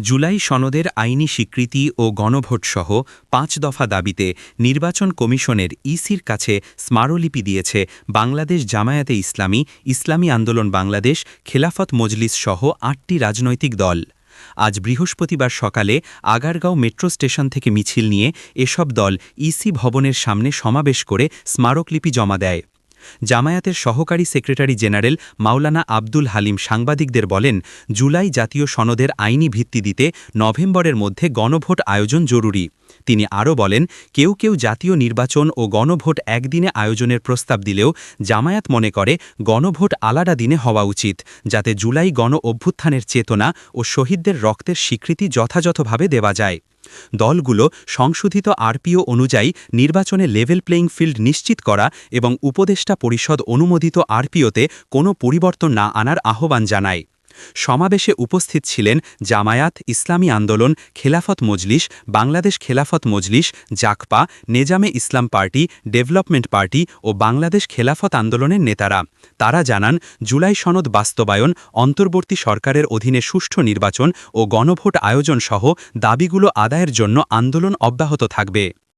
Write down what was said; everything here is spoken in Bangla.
জুলাই সনদের আইনি স্বীকৃতি ও গণভোটসহ পাঁচ দফা দাবিতে নির্বাচন কমিশনের ইসির কাছে স্মারলিপি দিয়েছে বাংলাদেশ জামায়াতে ইসলামী ইসলামী আন্দোলন বাংলাদেশ, খেলাফত মজলিস সহ আটটি রাজনৈতিক দল। আজ বৃহস্পতিবার সকালে আগারগাঁও মেট্রো স্টেশন থেকে মিছিল নিয়ে এসব দল ইসি ভবনের সামনে সমাবেশ করে স্মারকলিপি জমা দেয়। জামায়াতের সহকারী সেক্রেটারি জেনারেল মাওলানা আব্দুল হালিম সাংবাদিকদের বলেন, জুলাই জাতীয় সনদের আইনি ভিত্তি দিতে নভেম্বরের মধ্যে গণভোট আয়োজন জরুরি। তিনি আরও বলেন, কেউ কেউ জাতীয় নির্বাচন ও গণভোট একদিনে আয়োজনের প্রস্তাব দিলেও জামায়াত মনে করে গণভোট আলাদা দিনে হওয়া উচিত, যাতে জুলাই গণ অভ্যুত্থানের চেতনা ও শহীদদের রক্তের স্বীকৃতি যথাযথভাবে দেওয়া যায়। দলগুলো সংশোধিত আরপিও অনুযায়ী নির্বাচনে লেভেল প্লেয়িং ফিল্ড নিশ্চিত করা এবং উপদেষ্টা পরিষদ অনুমোদিত আরপিওতে কোনো পরিবর্তন না আনার আহ্বান জানায়। সমাবেশে উপস্থিত ছিলেন জামায়াত ইসলামী আন্দোলন Khelafat Majlis, Bangladesh Khelafat Majlis, Jagpa, Nezame Islam party, development party ও বাংলাদেশ খেলাফত আন্দোলনের নেতারা। তারা জানান, জুলাই সনদ বাস্তবায়ন, অন্তর্বর্তী সরকারের অধীনে সুষ্ঠু নির্বাচন ও গণভোট আয়োজন সহ দাবিগুলো আদায়ের জন্য আন্দোলন অব্যাহত থাকবে।